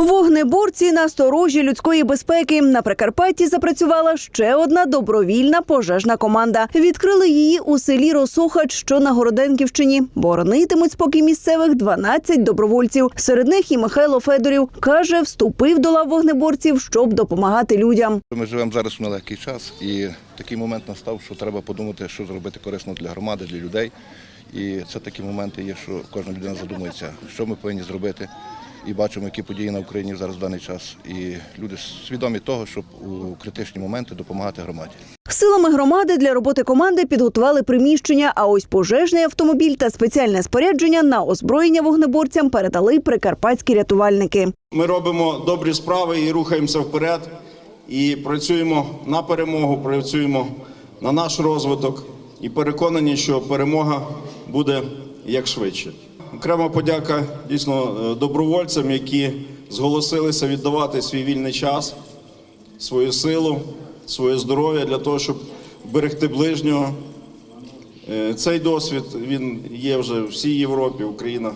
Вогнеборці на сторожі людської безпеки на Прикарпатті запрацювала ще одна добровільна пожежна команда. Відкрили її у селі Росохач, що на Городенківщині. Боронитимуть спокій місцевих 12 добровольців. Серед них і Михайло Федорів каже, вступив до лав вогнеборців, щоб допомагати людям. Ми живемо зараз в нелегкий час, і такий момент настав, що треба подумати, що зробити корисно для громади, для людей. І це такі моменти є, що кожна людина задумується, що ми повинні зробити. І бачимо, які події на Україні зараз в даний час. І люди свідомі того, щоб у критичні моменти допомагати громаді. Силами громади для роботи команди підготували приміщення. А ось пожежний автомобіль та спеціальне спорядження на озброєння вогнеборцям передали прикарпатські рятувальники. Ми робимо добрі справи і рухаємося вперед. І працюємо на перемогу, працюємо на наш розвиток і переконані, що перемога буде як швидше. Окрема подяка дійсно е, добровольцям, які зголосилися віддавати свій вільний час, свою силу, своє здоров'я для того, щоб берегти ближнього. Е, Цей досвід він є вже в всій Європі, Україна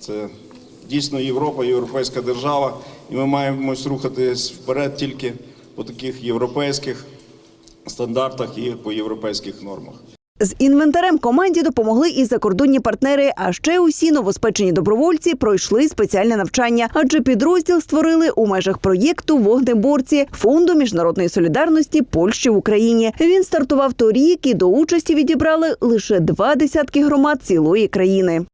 це дійсно Європа, європейська держава, і ми маємо рухатись вперед тільки по таких європейських стандартах і по європейських нормах. З інвентарем команді допомогли і закордонні партнери. А ще усі новоспечені добровольці пройшли спеціальне навчання, адже підрозділ створили у межах проєкту Вогнеборці фонду міжнародної солідарності Польщі в Україні. Він стартував торік і до участі відібрали лише два десятки громад цілої країни.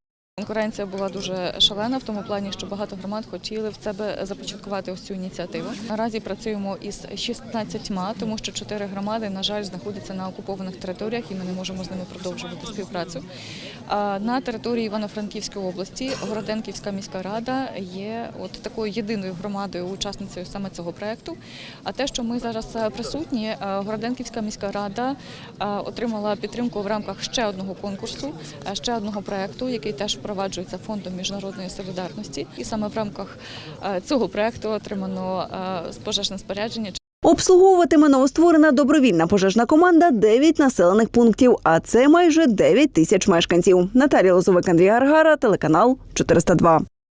Конкуренція була дуже шалена в тому плані, що багато громад хотіли в себе започаткувати ось цю ініціативу. Наразі працюємо із 16, тому що чотири громади, на жаль, знаходяться на окупованих територіях, і ми не можемо з ними продовжувати співпрацю. На території Івано-Франківської області Городенківська міська рада є от такою єдиною громадою, учасницею саме цього проекту. А те, що ми зараз е, присутні, е, Городенківська міська рада е, отримала підтримку в рамках ще одного конкурсу, ще одного проекту, який теж впроваджується фондом міжнародної солідарності. І саме в рамках е, цього проекту отримано е, пожежне спорядження. Обслуговуватиме новостворена добровільна пожежна команда 9 населених пунктів, а це майже 9 тисяч мешканців. Наталія Лозовик, Андрій Гаргара, телеканал 402.